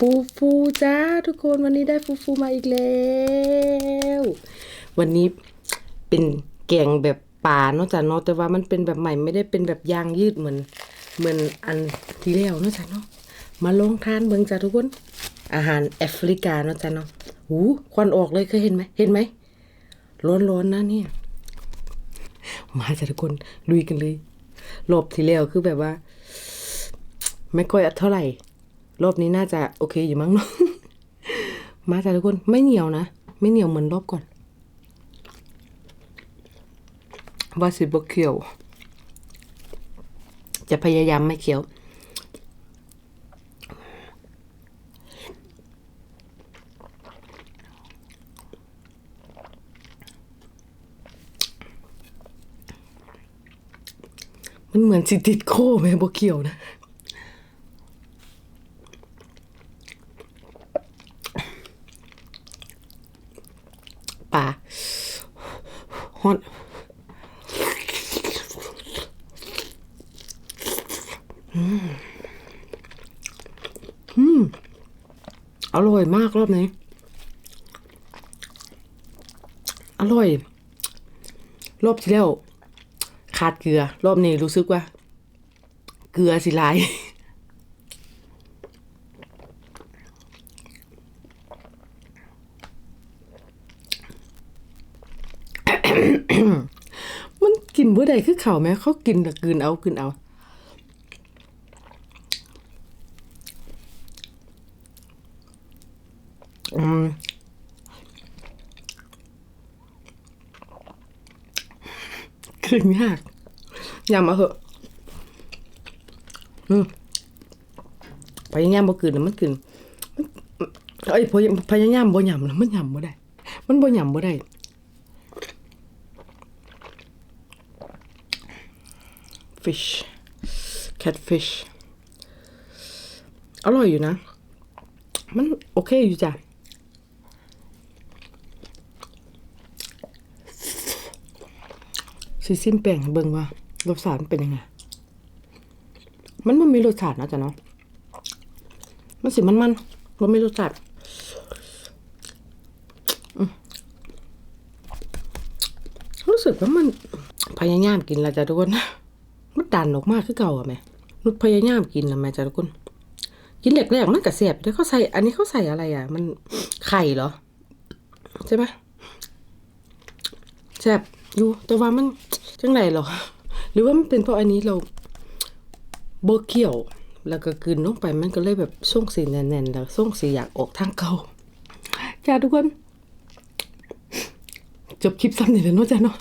ฟูฟูจ้าทุกคนวันนี้ได้ฟูฟูมาอีกแล้ว วันนี้เป็นแกงแบบป่าเนาะจ้ะเนาะแต่ว่ามันเป็นแบบใหม่ไม่ได้เป็นแบบยางยืดเหมือน เหมือนอันที่แล้วเนาะจ้ะเนาะมาลองทานเบิ่งจ้ะทุกคน อาหารแอฟริกาเนาะจ้ะเนาะหูควันออกเลยเคยเห็นไหมเห็นไหมร้อนๆนะเนี่ย มาจ้ะทุกคนลุยกันเลยรอบที่แล้วคือแบบว่า ไม่ค่อยเท่าไหร่ รอบนี้น่าจะโอเคอยู่มั้งเนาะมาจ้ะทุกคนไม่เหนียวนะ ไม่เหนียวเหมือนรอบก่อนว่าสิบเคียว จะพยายามไม่เคียว มันเหมือนสิติดโค้แม่บ่เคียวนะ ป่าฮอนอืมอร่อยมากรอบนี้ อร่อย รอบที่แล้ว ขาดเกลือ รอบนี้รู้สึกว่า เกลือสิลาย มันกินเมื่อใดคือเขาไหมเขากินแต่กินเอากินเอาอืมกินยากยำเอาเหอะอืมพยายามบ่กินนะมันกินเอ้ยพยพยายามบ่ยำนะมันยำบ่ได้ มันบ่ยำบ่ได้ fish catfish อร่อยอยู่นะ มันโอเคอยู่จ้ะซีซิมแป้งเบิ่งว่ารสชาติเป็นยังไง มันมันมีรสชาตินะจ๊ะเนาะ มันสิมันมันมันมีรสชาติรู้สึกว่ามันพยายามกินละจ้ะทุกคน มันดันออกมากคือเก่าอะแม่นุชพยายามกินนะแม่จ้ะทุกคน กินแรกๆมันก็แซ่บแต่เขาใส่ อันนี้เขาใส่อะไรอะ มันไข่เหรอ ใช่ไหมแซ่บอยู่ แต่ว่ามันจังไรหรอ หรือว่ามันเป็นเพราะอันนี้เราโบเคี่ยว แล้วก็กลืนลงไปมันก็เลยแบบส่งสีแน่นๆ แล้วส่งสีอยากออกทางเก่าจ้าทุกคน จบคลิปสั้นนี่แล้วเนาะจ้าเนาะ